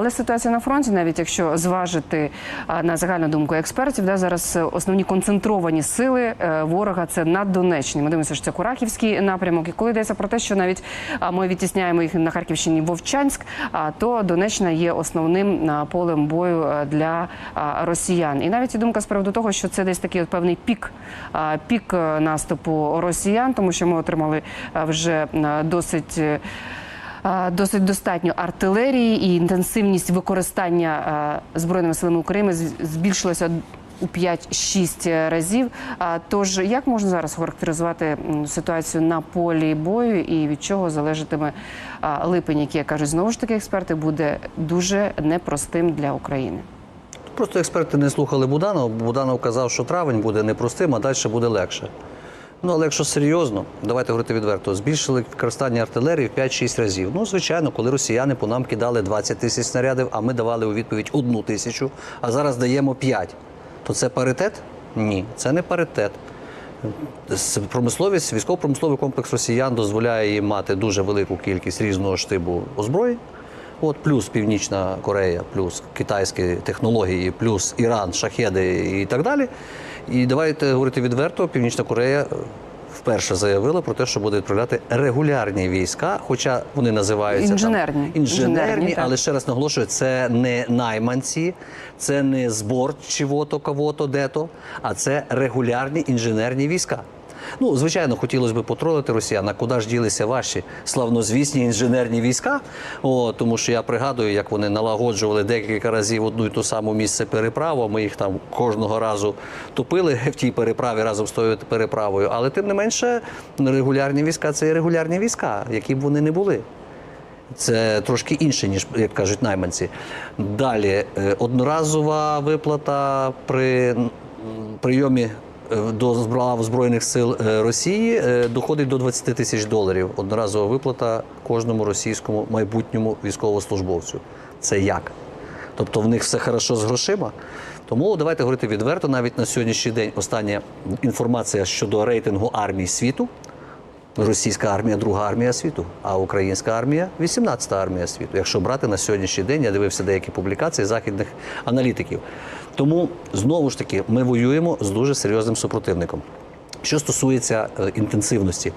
Але ситуація на фронті, навіть якщо зважити на загальну думку експертів, да, зараз е, основні концентровані сили е, ворога це на Донеччині. Ми дивимося, що це Курахівський напрямок. І коли йдеться про те, що навіть ми відтісняємо їх на Харківщині Вовчанськ, то Донеччина є основним полем бою е, для росіян. І навіть і думка з приводу того, що це десь такий от певний пік, пік е, наступу росіян, тому що ми отримали вже досить. Досить достатньо артилерії і інтенсивність використання збройними силами України збільшилася у 5-6 разів. Тож як можна зараз характеризувати ситуацію на полі бою і від чого залежатиме липень, який як кажуть знову ж таки експерти, буде дуже непростим для України. Просто експерти не слухали Буданова. Буданов казав, що травень буде непростим, а далі буде легше. Ну, але якщо серйозно, давайте говорити відверто, збільшили використання артилерії в 5-6 разів. Ну, звичайно, коли росіяни по нам кидали 20 тисяч снарядів, а ми давали у відповідь одну тисячу, а зараз даємо 5, то це паритет? Ні, це не паритет. Промисловість, військово-промисловий комплекс росіян дозволяє їм мати дуже велику кількість різного штибу озброєнь. От плюс Північна Корея, плюс китайські технології, плюс Іран, шахеди і так далі. І давайте говорити відверто, Північна Корея е, вперше заявила про те, що буде відправляти регулярні війська, хоча вони називаються Інженерні. там, інженерні, Інженерні, але ще раз наголошую, це не найманці, це не збор чого-то, кого-то, де-то, а це регулярні інженерні війська. Ну, звичайно, хотілося б потролити росіян, а куди ж ділися ваші славнозвісні інженерні війська? О, тому що я пригадую, як вони налагоджували декілька разів одну і ту саму місце переправу. Ми їх там кожного разу топили в тій переправі разом з тою переправою. Але тим не менше, регулярні війська це і регулярні війська, які б вони не були. Це трошки інше, ніж як кажуть найманці. Далі е, одноразова виплата при прийомі до збрав збройних сил е, Росії е, доходить до 20 тисяч доларів. Одноразова виплата кожному російському майбутньому військовослужбовцю. Це як? Тобто в них все хорошо з грошима. Тому давайте говорити відверто. Навіть на сьогоднішній день остання інформація щодо рейтингу армій світу. Російська армія друга армія світу, а українська армія 18-та армія світу. Якщо брати на сьогоднішній день, я дивився деякі публікації західних аналітиків. Тому знову ж таки ми воюємо з дуже серйозним супротивником. Що стосується е, інтенсивності,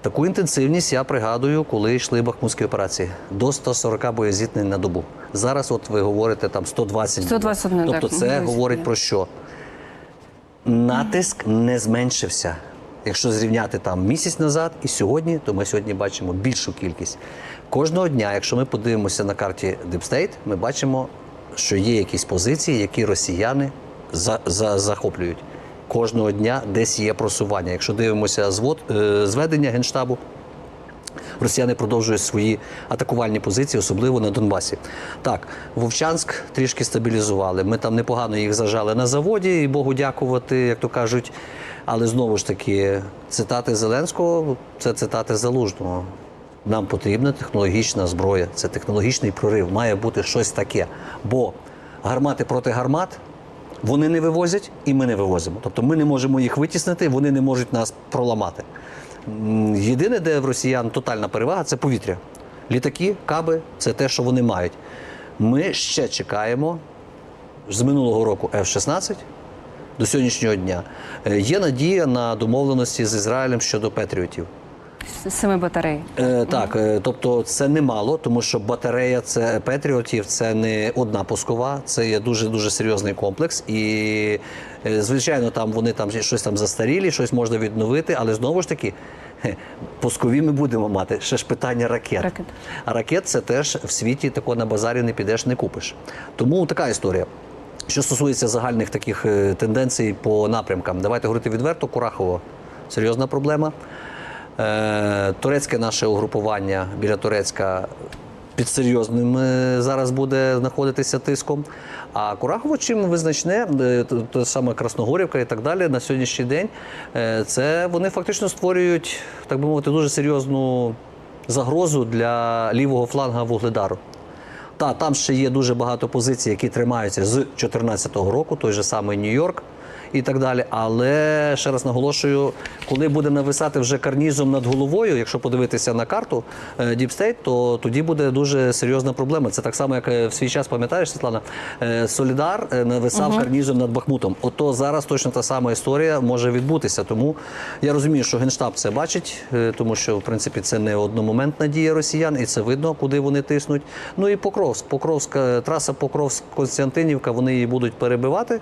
таку інтенсивність я пригадую, коли йшли бахмутські операції до 140 боєзітнень на добу. Зараз, от ви говорите, там 120. було. 121, Тобто, це говорить про що? натиск не зменшився. Якщо зрівняти там місяць назад і сьогодні, то ми сьогодні бачимо більшу кількість. Кожного дня, якщо ми подивимося на карті State, ми бачимо, що є якісь позиції, які росіяни за, за, захоплюють. Кожного дня десь є просування. Якщо дивимося звод, е, зведення Генштабу, Росіяни продовжують свої атакувальні позиції, особливо на Донбасі. Так, Вовчанськ трішки стабілізували. Ми там непогано їх зажали на заводі, і Богу дякувати, як то кажуть. Але знову ж таки, цитати Зеленського це цитати Залужного. Нам потрібна технологічна зброя, це технологічний прорив. Має бути щось таке. Бо гармати проти гармат вони не вивозять, і ми не вивозимо. Тобто ми не можемо їх витіснити, вони не можуть нас проламати. Єдине, де в росіян тотальна перевага, це повітря. Літаки, каби це те, що вони мають. Ми ще чекаємо з минулого року F-16 до сьогоднішнього дня. Е, Є надія на домовленості з Ізраїлем щодо патріотів. Семи батарей. Е, так, е, тобто це немало, тому що батарея це Петріотів, це не одна пускова, це є дуже дуже серйозний комплекс. І е, звичайно, там вони там щось там застарілі, щось можна відновити, але знову ж таки. хе, Пускові ми будемо мати ще ж питання ракет. Ракет. А ракет це теж в світі тако на базарі не підеш, не купиш. Тому така історія. Що стосується загальних таких е, тенденцій по напрямкам, давайте говорити відверто, Курахово серйозна проблема. Е, турецьке наше угрупування біля Турецька під серйозним е, зараз буде знаходитися тиском. А Курахово чим визначне, е, то саме Красногорівка і так далі на сьогоднішній день, це вони фактично створюють, так би мовити, дуже серйозну загрозу для лівого фланга Вугледару. Та там ще є дуже багато позицій, які тримаються з 2014 року, той же самий Нью-Йорк. І так далі. Але ще раз наголошую, коли буде нависати вже карнізом над головою, якщо подивитися на карту Deep State, то тоді буде дуже серйозна проблема. Це так само, як е, в свій час пам'ятаєш, Світлана, е, Солідар е, нависав карнізом над Бахмутом. Ото зараз точно та сама історія може відбутися. Тому я розумію, що генштаб це бачить, тому що в принципі це не одномоментна дія росіян, і це видно, куди вони тиснуть. Ну і Покровськ, Покровська траса Покровськ-Константинівка, вони її будуть перебивати.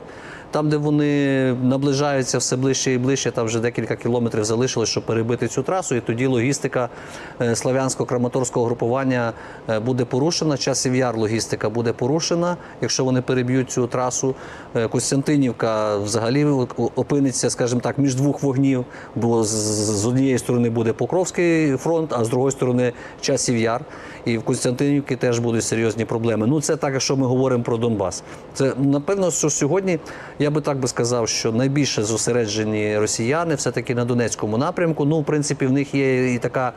Там, де вони наближаються все ближче і ближче, там вже декілька кілометрів залишилось, щоб перебити цю трасу, і тоді логістика е, славянсько-краматорського групування е, буде порушена. Часів яр логістика буде порушена, якщо вони переб'ють цю трасу. Е, Костянтинівка взагалі опиниться, скажімо так, між двох вогнів, бо з- однієї сторони буде Покровський фронт, а з другої сторони часів яр. І в Костянтинівці теж будуть серйозні проблеми. Ну це так, якщо ми говоримо про Донбас. Це напевно, що сьогодні я би так би сказав, що найбільше зосереджені росіяни все-таки на Донецькому напрямку. Ну, в принципі, в них є і така.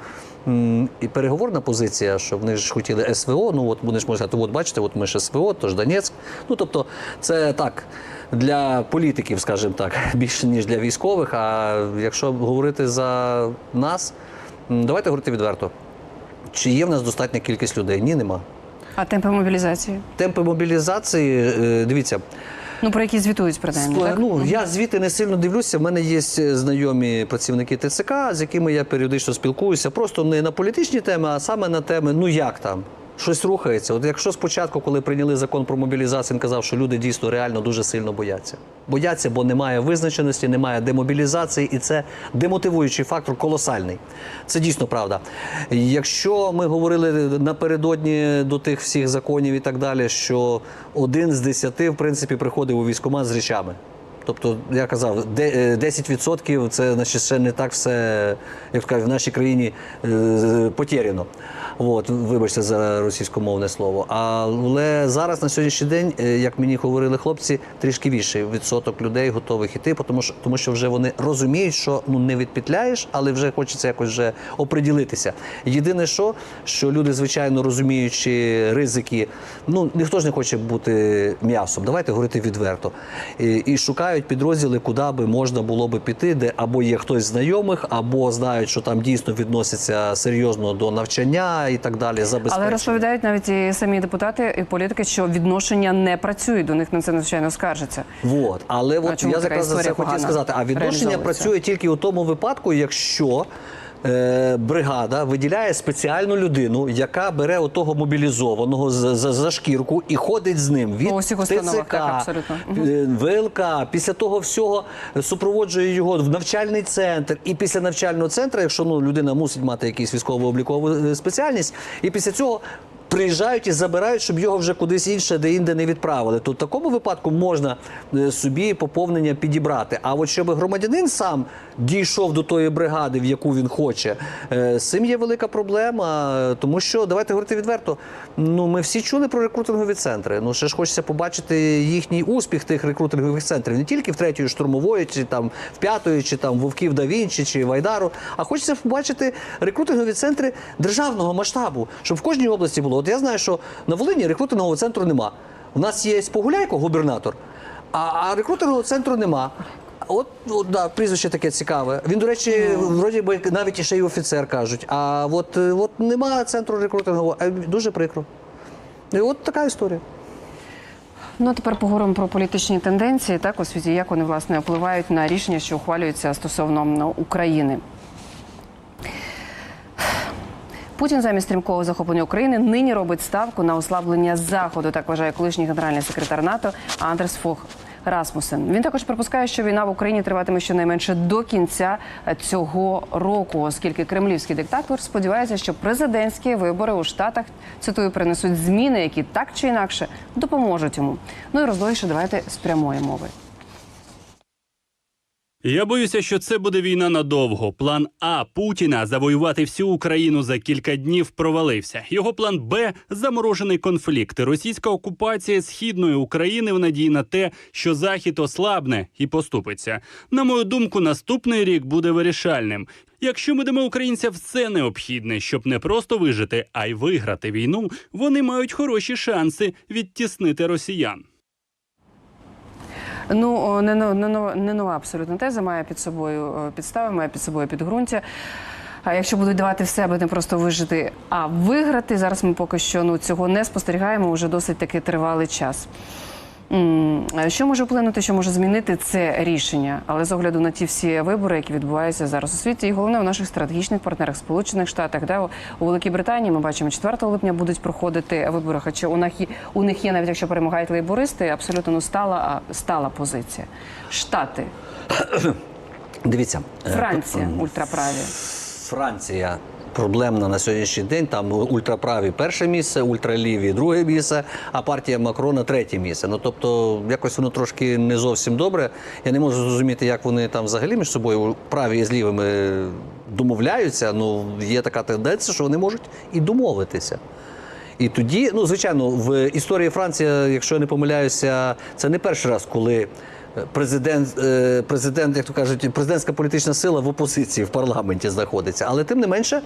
І переговорна позиція, що вони ж хотіли СВО. Ну от вони ж можуть сказати, от бачите, от ми ж СВО, тож Донецьк. Ну тобто, це так для політиків, скажімо так, більше ніж для військових. А якщо говорити за нас, давайте говорити відверто. Чи є в нас достатня кількість людей? Ні, нема. А темпи мобілізації? Темпи мобілізації, е, дивіться, Ну про які звітують принаймні, так? Ну, я звідти не сильно дивлюся. В мене є е, знайомі працівники ТЦК, з якими я періодично спілкуюся. Просто не на політичні теми, а саме на теми, ну як там. Щось рухається. От якщо спочатку, коли прийняли закон про мобілізацію, він казав, що люди дійсно реально дуже сильно бояться. Бояться, бо немає визначеності, немає демобілізації, і це демотивуючий фактор колосальний. Це дійсно правда. Якщо ми говорили напередодні до тих всіх законів і так далі, що один з десяти, в принципі, приходив у військкомат з речами. Тобто, я казав, е, 10% це значить, ще не так все, як кажуть, в нашій країні е, потеряно. От, вибачте за російськомовне слово. Але зараз на сьогоднішній день, е, як мені говорили хлопці, трішки більший відсоток людей готових іти, тому що, тому що вже вони розуміють, що ну не відпетляєш, але вже хочеться якось вже оприділитися. Єдине, що, що люди, звичайно, розуміючи ризики, ну ніхто ж не хоче бути м'ясом. Давайте говорити відверто. І, і шукають підрозділи, куди би можна було би піти, де або є хтось з знайомих, або знають, що там дійсно відносяться серйозно до навчання і так далі. Але Забезпечення. розповідають навіть і самі депутати і політики, що відношення не працюють. До них на це надзвичайно скаржаться. Вот. Але от я зараз якраз за це хотів сказати. А відношення працює тільки у тому випадку, якщо. Е, Бригада виділяє спеціальну людину, яка бере отого мобілізованого за, за, за шкірку і ходить з ним від ТЦК, так, абсолютно. е, ВЛК. Після того всього супроводжує його в навчальний центр. І після навчального центру, якщо ну, людина мусить мати якусь військово-облікову е, спеціальність, і після цього. Приїжджають і забирають, щоб його вже кудись інше, де інде не відправили. То в такому випадку можна е, собі поповнення підібрати. А от щоб громадянин сам дійшов до тої бригади, в яку він хоче, е, з цим є велика проблема. Тому що давайте говорити відверто. Ну ми всі чули про рекрутингові центри. Ну ще ж хочеться побачити їхній успіх тих рекрутингових центрів не тільки в третьої штурмової, чи там в п'ятої, чи там вовків да Вінчі, чи Вайдару. А хочеться побачити рекрутингові центри державного масштабу, щоб в кожній області було. От я знаю, що на Волині рекрутингового центру нема. У нас є Погуляйко, губернатор, а, а рекрутингового центру нема. От, от да, прізвище таке цікаве. Він, до речі, вроді би навіть ще й офіцер кажуть. А от, е, от нема центру рекрутингового, а дуже прикро. І от така історія. Ну а тепер поговоримо про політичні тенденції, так у світі, як вони власне впливають на рішення, що ухвалюються стосовно України. Путін замість стрімкого захоплення України нині робить ставку на ослаблення заходу. Так вважає колишній генеральний секретар НАТО Андрес Фох Расмусен. Він також припускає, що війна в Україні триватиме щонайменше до кінця цього року, оскільки кремлівський диктатор сподівається, що президентські вибори у штатах цитую принесуть зміни, які так чи інакше допоможуть йому. Ну і розлогіше давайте з прямої мови. Я боюся, що це буде війна надовго. План А Путіна завоювати всю Україну за кілька днів провалився. Його план Б заморожений конфлікт. Російська окупація східної України в надії на те, що Захід ослабне і поступиться. На мою думку, наступний рік буде вирішальним. Якщо ми дамо українцям все необхідне, щоб не просто вижити, а й виграти війну, вони мають хороші шанси відтіснити росіян. Ну не, но- не, не нова абсолютно теза має під собою підстави, має під собою підґрунтя. А якщо будуть давати все, аби не просто вижити, а виграти, зараз ми поки що ну, цього не спостерігаємо вже досить таки тривалий час. Що може вплинути, що може змінити це рішення, але з огляду на ті всі вибори, які відбуваються зараз у світі, і головне у наших стратегічних партнерах, Сполучених Штатах, да, у- Великій Британії ми бачимо 4 липня будуть проходити вибори. Хоча у них у них є навіть якщо перемагають лейбористи, абсолютно ну, стала, стала позиція. Штати, Дивіться, е, Франція, ультраправі. Франція проблемна на сьогоднішній день. Там ультраправі перше місце, ультраліві друге місце, а партія Макрона третє місце. Ну тобто, якось воно трошки не зовсім добре. Я не можу зрозуміти, як вони там взагалі між собою праві і з лівими домовляються. Ну є така тенденція, що вони можуть і домовитися. І тоді, ну звичайно, в історії Франції, якщо я не помиляюся, це не перший раз, коли президент, е, президент, як то кажуть, президентська політична сила в опозиції в парламенті знаходиться. Але тим не менше,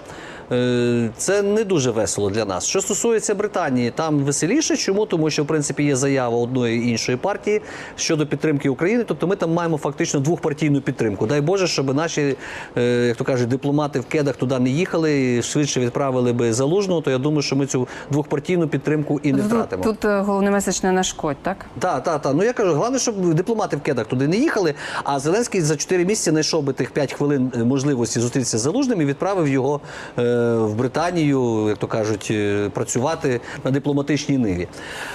е, це не дуже весело для нас. Що стосується Британії, там веселіше. Чому? Тому що в принципі є заява одної і іншої партії щодо підтримки України. Тобто ми там маємо фактично двохпартійну підтримку. Дай Боже, щоб наші, е, як то кажуть, дипломати в кедах туди не їхали і швидше відправили би залужного. То я думаю, що ми цю двохпартійну підтримку і не втратимо. Тут, головний меседж не нашкодь, так? Так, так, так. Ну я кажу, головне, щоб дипломати в кедах туди не їхали. А Зеленський за 4 місяці знайшов би тих 5 хвилин можливості зустрітися з залужним і відправив його е, в Британію, як то кажуть, е, працювати на дипломатичній ниві.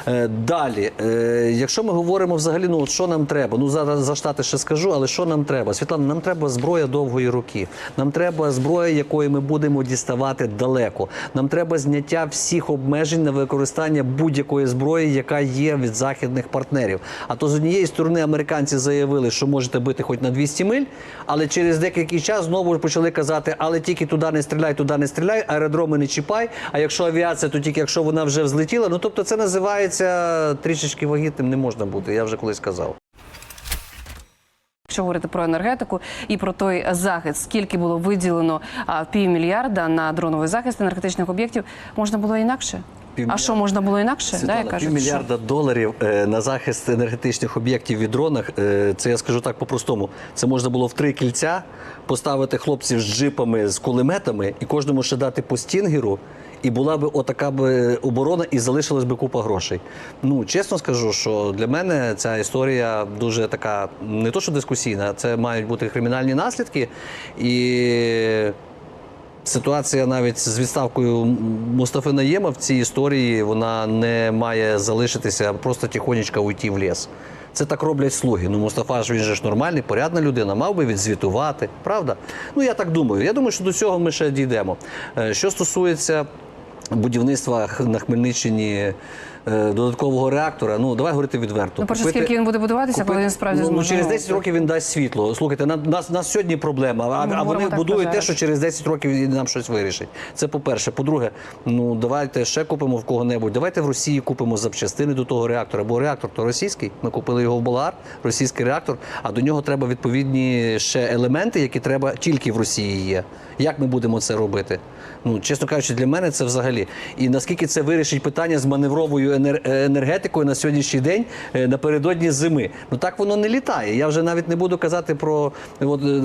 Е, далі, е, якщо ми говоримо взагалі, ну от що нам треба? Ну зараз за штати ще скажу, але що нам треба? Світлана, нам треба зброя довгої руки. Нам треба зброя, якої ми будемо діставати далеко. Нам треба зняття всіх обмежень на використання будь-якої зброї, яка є від західних партнерів. А то з однієї сторони американці заявили, що можете бити хоч на 200 миль, але через деякий час знову почали казати, але тільки туди не стріляй, туди не стріляй, аеродроми не чіпай. А якщо авіація, то тільки якщо вона вже взлетіла. Ну тобто це називається трішечки вагітним не можна бути. Я вже колись казав. Якщо говорити про енергетику і про той захист, скільки було виділено півмільярда на дроновий захист енергетичних об'єктів, можна було інакше. А що можна було інакше? Да, Світлана, як кажуть, півмільярда доларів е, на захист енергетичних об'єктів від дронах. е, Це я скажу так по-простому. Це можна було в три кільця поставити хлопців з джипами, з кулеметами і кожному ще дати по стінгеру. І була би отака би оборона, і залишилась би купа грошей. Ну чесно скажу, що для мене ця історія дуже така, не то що дискусійна, це мають бути кримінальні наслідки. І Ситуація навіть з відставкою Мустафи Наєма в цій історії вона не має залишитися просто тихонечко уйти в ліс. Це так роблять слуги. Ну, Мустафа ж він же ж нормальний, порядна людина, мав би відзвітувати, правда? Ну я так думаю. Я думаю, що до цього ми ще дійдемо. Е, Що стосується будівництва на Хмельниччині додаткового реактора, ну давай говорити відверто. Ну, перше, Купити- скільки він буде будуватися, коли він справді ну, ну, зможе. через 10 років він дасть світло. Слухайте, на нас, нас сьогодні проблема, а, а вони будують про те, що через 10 років нам щось вирішить. Це по-перше. По-друге, ну давайте ще купимо в кого-небудь. Давайте в Росії купимо запчастини до того реактора. Бо реактор то російський. Ми купили його в Болгар, російський реактор. А до нього треба відповідні ще елементи, які треба тільки в Росії є. Як ми будемо це робити? Ну, чесно кажучи, для мене це взагалі. І наскільки це вирішить питання з маневровою е, енергетикою на сьогоднішній день е, напередодні зими. Ну так воно не літає. Я вже навіть не буду казати про от е,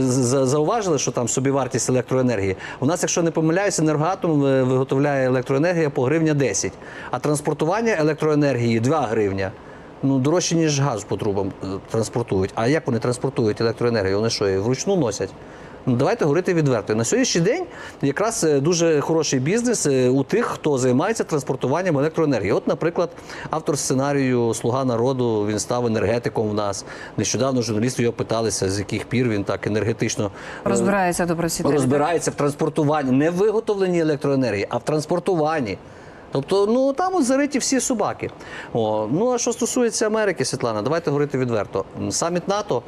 зауважили, що там собівартість електроенергії. У нас, якщо не помиляюся, енергоатом е, виготовляє електроенергія по гривня 10, а транспортування електроенергії 2 гривня. Ну, дорожче, ніж газ по трубам транспортують. А як вони транспортують електроенергію? Вони що, її вручну носять? Ну, давайте говорити відверто. На сьогоднішній день якраз е, дуже хороший бізнес е, у тих, хто займається транспортуванням електроенергії. От, наприклад, автор сценарію Слуга народу він став енергетиком в нас. Нещодавно журналісти його питалися, з яких пір він так енергетично е, Розбирається добре світло. розбирається в транспортуванні, не в виготовленні електроенергії, а в транспортуванні. Тобто, ну там от зариті всі собаки. О, ну а що стосується Америки, Світлана, давайте говорити відверто. Саміт НАТО.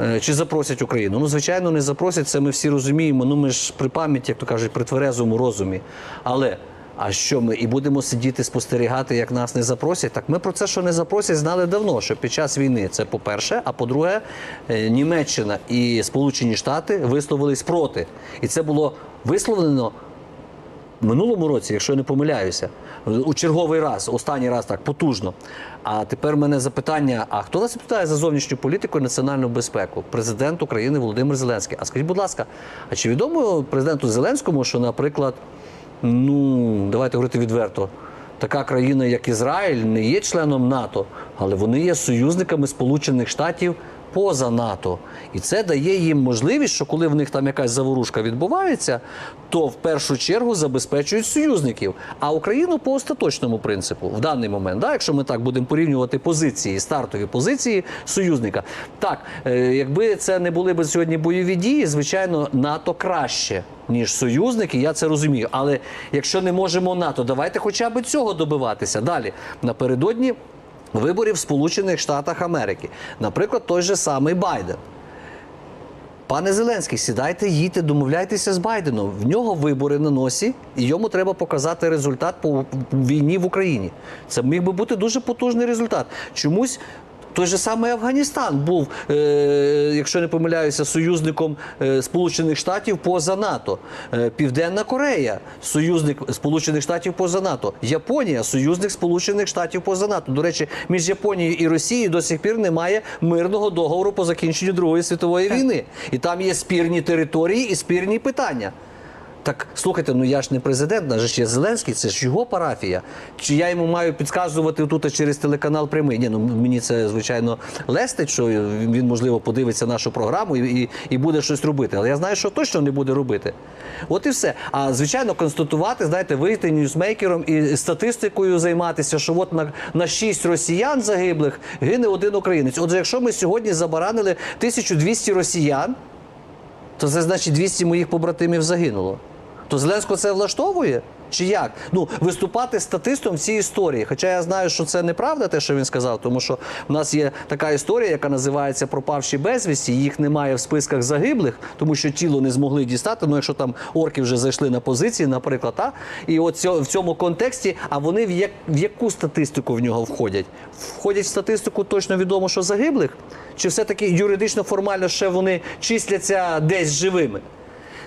Е, Чи запросять Україну? Ну, звичайно, не запросять. Це ми всі розуміємо. Ну ми ж при пам'яті, як то кажуть, при тверезому розумі. Але а що ми і будемо сидіти спостерігати, як нас не запросять? Так ми про це, що не запросять, знали давно. Що під час війни це по-перше, а по-друге, е, Німеччина і Сполучені Штати висловились проти, і це було висловлено минулому році, якщо я не помиляюся, у черговий раз, останній раз так потужно. А тепер в мене запитання: а хто нас питає за зовнішню політику і національну безпеку? Президент України Володимир Зеленський. А скажіть, будь ласка, а чи відомо президенту Зеленському, що, наприклад, ну давайте говорити відверто. Така країна, як Ізраїль, не є членом НАТО, але вони є союзниками Сполучених Штатів поза НАТО. І це дає їм можливість, що коли в них там якась заворушка відбувається, то в першу чергу забезпечують союзників. А Україну по остаточному принципу в даний момент, да, якщо ми так будемо порівнювати позиції, стартові позиції союзника. Так, е, якби це не були б сьогодні бойові дії, звичайно, НАТО краще. Ніж союзники, я це розумію. Але якщо не можемо НАТО, давайте хоча б цього добиватися. Далі напередодні виборів в Сполучених Штатах Америки. Наприклад, той же самий Байден. Пане Зеленський, сідайте, їдьте, домовляйтеся з Байденом. В нього вибори на носі, і йому треба показати результат по війні в Україні. Це міг би бути дуже потужний результат. Чомусь. Той же самий Афганістан був, е, якщо не помиляюся, союзником е, Сполучених Штатів поза НАТО. Е, Південна Корея союзник Сполучених Штатів поза НАТО. Японія союзник Сполучених Штатів поза НАТО. До речі, між Японією і Росією до сих пір немає мирного договору по закінченню Другої світової війни. І там є спірні території і спірні питання. Так слухайте, ну я ж не президент, наш ж є Зеленський, це ж його парафія. Чи я йому маю підказувати тут через телеканал прямий? Ні, ну мені це звичайно лестить, що він можливо подивиться нашу програму і, і, і буде щось робити. Але я знаю, що точно не буде робити. От і все. А звичайно, констатувати, знаєте, вийти ньюсмейкером і статистикою займатися, що от на, на 6 росіян загиблих гине один українець. Отже, якщо ми сьогодні забаранили 1200 росіян то це значить 200 моїх побратимів загинуло. То Зеленського це влаштовує? Чи як? Ну, виступати статистом в цій історії. Хоча я знаю, що це неправда, те, що він сказав, тому що в нас є така історія, яка називається пропавші безвісті. Їх немає в списках загиблих, тому що тіло не змогли дістати. Ну, якщо там орки вже зайшли на позиції, наприклад, а? і от в цьому контексті, а вони в, як, в яку статистику в нього входять? Входять в статистику точно відомо, що загиблих? Чи все-таки юридично формально ще вони числяться десь живими?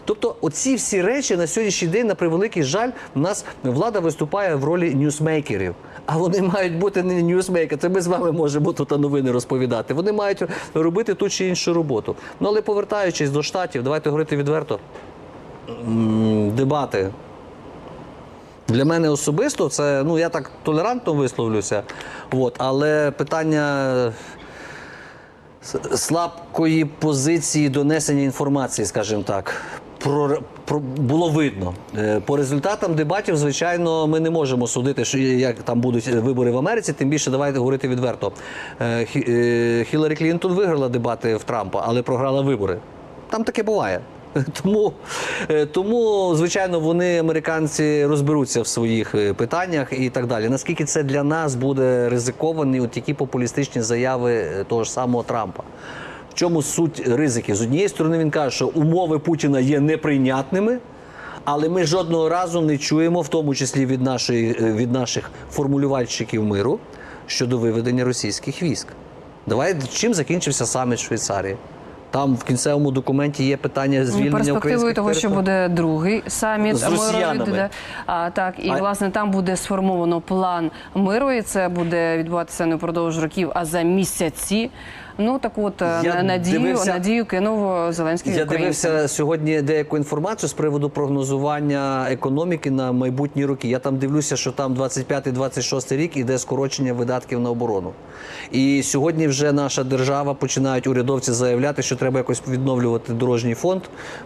Тобто, оці всі речі на сьогоднішній день, на превеликий жаль, в нас влада виступає в ролі ньюсмейкерів. А вони мають бути не ньюсмейкери. Це ми з вами можемо тут новини розповідати. Вони мають робити ту чи іншу роботу. Ну але повертаючись до штатів, давайте говорити відверто. Дебати. Для мене особисто це, ну я так толерантно висловлюся, от, але питання слабкої позиції донесення інформації, скажімо так. Про, про було видно Е, по результатам дебатів. Звичайно, ми не можемо судити, як там будуть вибори в Америці. Тим більше давайте говорити відверто. Е, е, Хіларі Клінтон виграла дебати в Трампа, але програла вибори. Там таке буває. Тому, тому, звичайно, вони, американці, розберуться в своїх питаннях і так далі. Наскільки це для нас буде ризиковані от такі популістичні заяви того ж самого Трампа? В чому суть ризиків? З однієї сторони, він каже, що умови Путіна є неприйнятними, але ми жодного разу не чуємо, в тому числі від, нашої, е, від наших формулювальщиків миру, щодо виведення російських військ. Давай чим закінчився саміт Швейцарії? Там в кінцевому документі є питання звільнення перспективою українських того, що буде другий саміт З росіянами. да. А, так, і А- власне там буде сформовано план миру, і це буде відбуватися не впродовж років, а за місяці. Ну так от е, Я надію, дивився- надію кинув Зеленський Я українцям. дивився сьогодні деяку інформацію з приводу прогнозування економіки на майбутні роки. Я там дивлюся, що там 25-26 рік іде скорочення видатків на оборону. І сьогодні вже наша держава починають урядовці заявляти, що треба якось відновлювати дорожній фонд,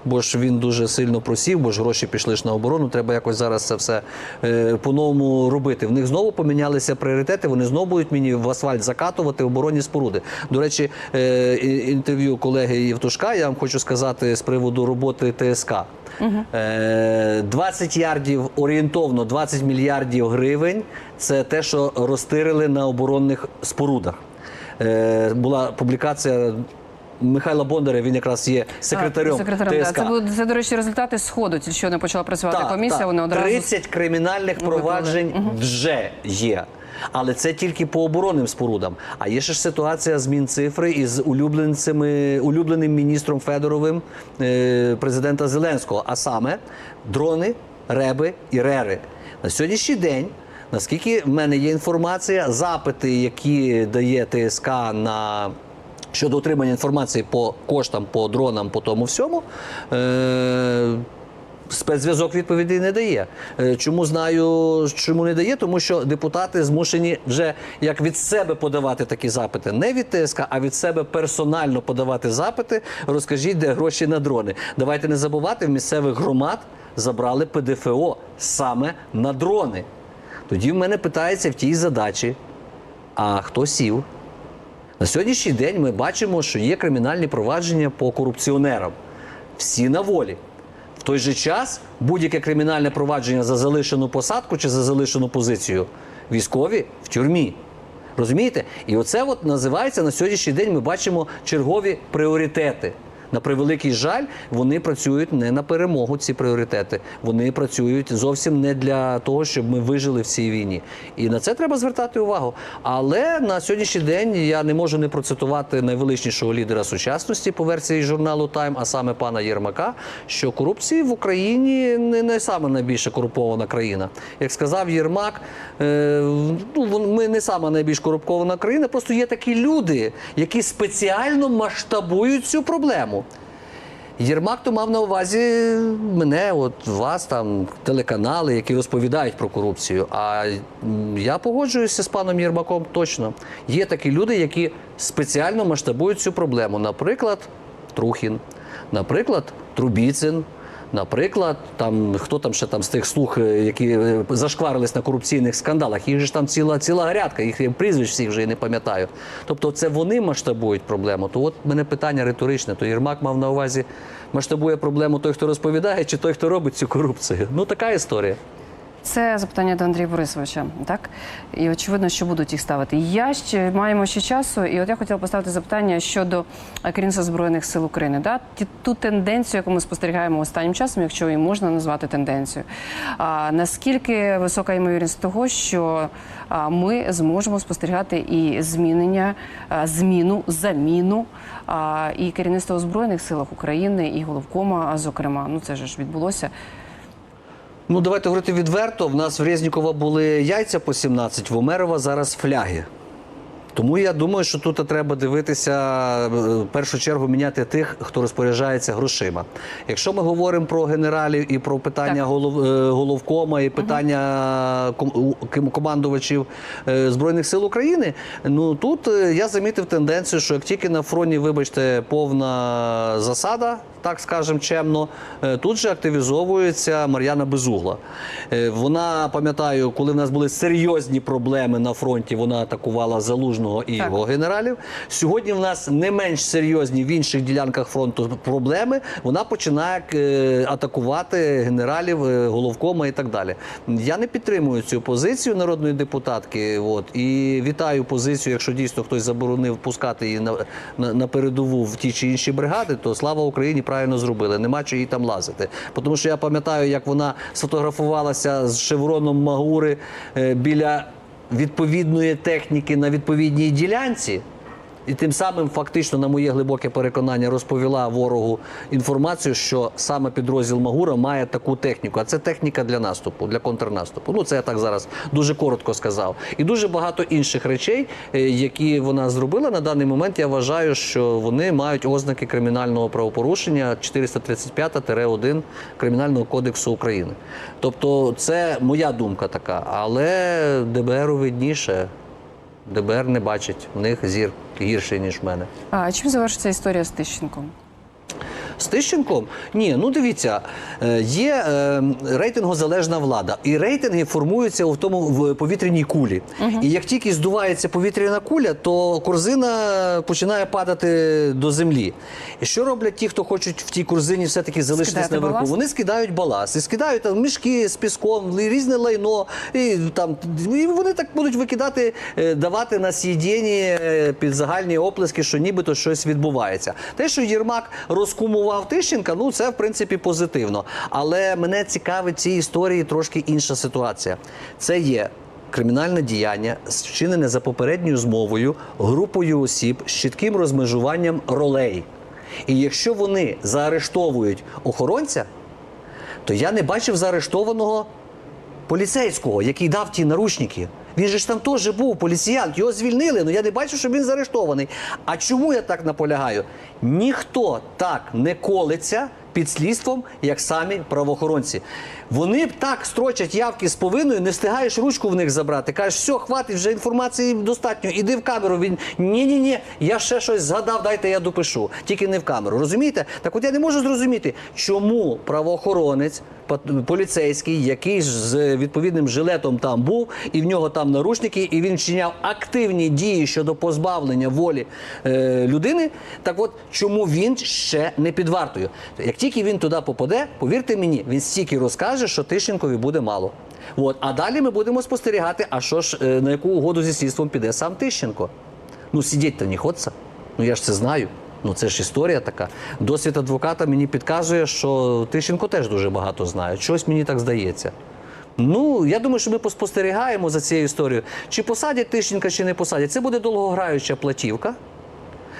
бо ж він дуже сильно просів, бо ж гроші пішли ж на оборону. Треба якось зараз це все е, по-новому робити. В них знову помінялися пріоритети. Вони знову будуть мені в асфальт закатувати оборонні споруди. До речі, е, і- інтерв'ю колеги Євтушка, я вам хочу сказати з приводу роботи ТСК. Е, 20 ярдів орієнтовно 20 мільярдів гривень. Це те, що розтирили на оборонних спорудах. Е, була публікація Михайла Бондаря. Він якраз є секретарем, секретарем ТСК. да. Це, буде- це, до речі, результати сходу. Тільки що не почала працювати Так, комісія, так. вони одразу 30 кримінальних проваджень вже є. Але це тільки по оборонним спорудам. А є ще ж ситуація з Мінцифри із улюбленцями, улюбленим міністром Федоровим е, президента Зеленського. А саме дрони реби і рери. На сьогоднішній день, наскільки в мене є інформація, запити, які дає ТСК на щодо отримання інформації по коштам, по дронам, по тому всьому. Е- Спецзв'язок відповідей не дає. Е, Чому знаю, чому не дає? Тому що депутати змушені вже як від себе подавати такі запити, не від ТСК, а від себе персонально подавати запити. Розкажіть, де гроші на дрони. Давайте не забувати, в місцевих громад забрали ПДФО саме на дрони. Тоді в мене питається в тій задачі: а хто сів? На сьогоднішній день ми бачимо, що є кримінальні провадження по корупціонерам. Всі на волі. В той же час будь-яке кримінальне провадження за залишену посадку чи за залишену позицію військові в тюрмі. Розумієте? І оце от називається на сьогоднішній день. Ми бачимо чергові пріоритети. На превеликий жаль, вони працюють не на перемогу. Ці пріоритети. Вони працюють зовсім не для того, щоб ми вижили в цій війні. І на це треба звертати увагу. Але на сьогоднішній день я не можу не процитувати найвеличнішого лідера сучасності по версії журналу Тайм, а саме пана Єрмака, що корупції в Україні не, не саме найбільше корумпована країна. Як сказав Єрмак, е, ну, ми не сама найбільш корумпована країна, просто є такі люди, які спеціально масштабують цю проблему. Єрмак то мав на увазі мене, от вас там телеканали, які розповідають про корупцію. А я погоджуюся з паном Єрмаком точно. Є такі люди, які спеціально масштабують цю проблему. Наприклад, Трухін, наприклад, Трубіцин. Наприклад, там хто там ще там з тих слуг, е, які е, зашкварились на корупційних скандалах, їх ж там ціла ціла грядка, їх прізвищ всіх вже і не пам'ятаю. Тобто, це вони масштабують проблему. То от мене питання риторичне. То Єрмак мав на увазі масштабує проблему той, хто розповідає, чи той, хто робить цю корупцію. Ну така історія. Це запитання до Андрія Борисовича, так? І очевидно, що будуть їх ставити. Я ще маємо ще часу, і от я хотіла поставити запитання щодо е, керівництва збройних сил України. Да? Ту тенденцію, яку ми спостерігаємо останнім часом, якщо її можна назвати тенденцією. А, наскільки висока ймовірність того, що ми зможемо спостерігати і змінення, зміну, заміну і керівництва збройних силах України, і головкома, зокрема, ну це ж відбулося. Ну давайте говорити відверто. В нас в Резнікова були яйця по 17, в Омерова зараз фляги. Тому я думаю, що тут треба дивитися е, в першу чергу міняти тих, хто розпоряджається грошима. Якщо ми говоримо про генералів і про питання голов, е, головкома і питання ком- у- ком- командувачів збройних сил України, ну тут я замітив тенденцію, що як тільки на фронті, вибачте, повна засада. Так скажемо чемно, тут же активізовується Мар'яна Безугла. Вона пам'ятаю, коли в нас були серйозні проблеми на фронті, вона атакувала залужного і Так. його генералів. Сьогодні в нас не менш серйозні в інших ділянках фронту проблеми. Вона починає е, атакувати генералів, е, головкома і так далі. Я не підтримую цю позицію народної депутатки. От і вітаю позицію, якщо дійсно хтось заборонив пускати її на, на, на передову в ті чи інші бригади, то слава Україні правильно зробили. Нема чого їй там лазити. Тому що я пам'ятаю, як вона сфотографувалася з шевроном Магури е, біля відповідної техніки на відповідній ділянці. І тим самим фактично, на моє глибоке переконання, розповіла ворогу інформацію, що саме підрозділ Магура має таку техніку. А це техніка для наступу, для контрнаступу. Ну це я так зараз дуже коротко сказав. І дуже багато інших речей, е, які вона зробила на даний момент. Я вважаю, що вони мають ознаки кримінального правопорушення 435-1 Кримінального кодексу України. Тобто, це моя думка така, але ДБР видніше. ДБР не бачить, в них зір гірший, ніж в мене. А чим завершиться історія з Тищенком? З Тищенком? Ні, ну дивіться, е, є е, рейтингозалежна влада, і рейтинги формуються в тому в повітряній кулі. І як тільки здувається повітряна куля, то корзина починає падати до землі. І що роблять ті, хто хочуть в тій корзині все-таки залишитись наверху? баласт? Вони скидають баласт і скидають там мішки з піском, різне лайно. І там і вони так будуть викидати, е, давати на сідєнні е, під загальні оплески, що нібито щось відбувається. Те, що Єрмак розкумував Тищенка, ну це в принципі позитивно. Але мене цікавить цій історії трошки інша ситуація. Це є. Кримінальне діяння, вчинене за попередньою змовою групою осіб з чітким розмежуванням ролей. І якщо вони заарештовують охоронця, то я не бачив заарештованого поліцейського, який дав ті наручники. Він же ж там теж був поліціянт, його звільнили, але я не бачу, що він заарештований. А чому я так наполягаю? Ніхто так не колиться під слідством, як самі правоохоронці. Вони так строчать явки з повинною, не встигаєш ручку в них забрати. Кажеш, все, хватить, вже інформації достатньо. Іди в камеру. Він ні, ні, ні, я ще щось згадав, дайте я допишу. Тільки не в камеру. Розумієте? Так от я не можу зрозуміти, чому правоохоронець, поліцейський, який з відповідним жилетом там був, і в нього там наручники, і він вчиняв активні дії щодо позбавлення волі е, людини. Так от чому він ще не під вартою? Як тільки він туди попаде, повірте мені, він стільки розкаже, що Тищенкові буде мало. От. А далі ми будемо спостерігати, а що ж е, на яку угоду зі слідством піде сам Тищенко. Ну, сидіть-то не хочеться. Ну я ж це знаю. Ну це ж історія така. Досвід адвоката мені підказує, що Тищенко теж дуже багато знає. Щось мені так здається. Ну, я думаю, що ми поспостерігаємо за цією історією. Чи посадять Тищенка, чи не посадять. Це буде довгограюча платівка.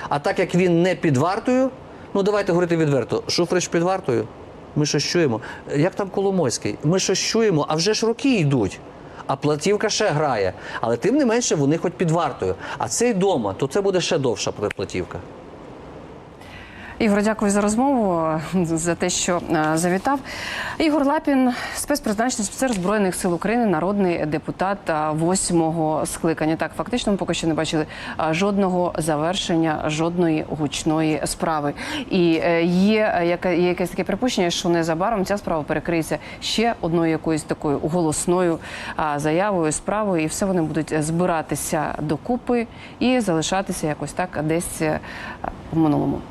А так як він не під вартою, ну давайте говорити відверто. Шуфрич під вартою. Ми щось чуємо. Як там Коломойський? Ми щось чуємо, а вже ж роки йдуть. А платівка ще грає. Але тим не менше вони хоч під вартою. А цей дома, то це буде ще довша платівка. Ігор, дякую за розмову, за те, що е, завітав. Ігор Лапін, спецпризначений офіцер Збройних сил України, народний депутат е, восьмого скликання. Так, фактично, ми поки що не бачили е, жодного завершення, жодної гучної справи. І є, яке- є якесь таке припущення, що незабаром ця справа перекриється ще одною якоюсь такою голосною заявою, справою, і все вони будуть збиратися докупи і залишатися якось так десь в минулому.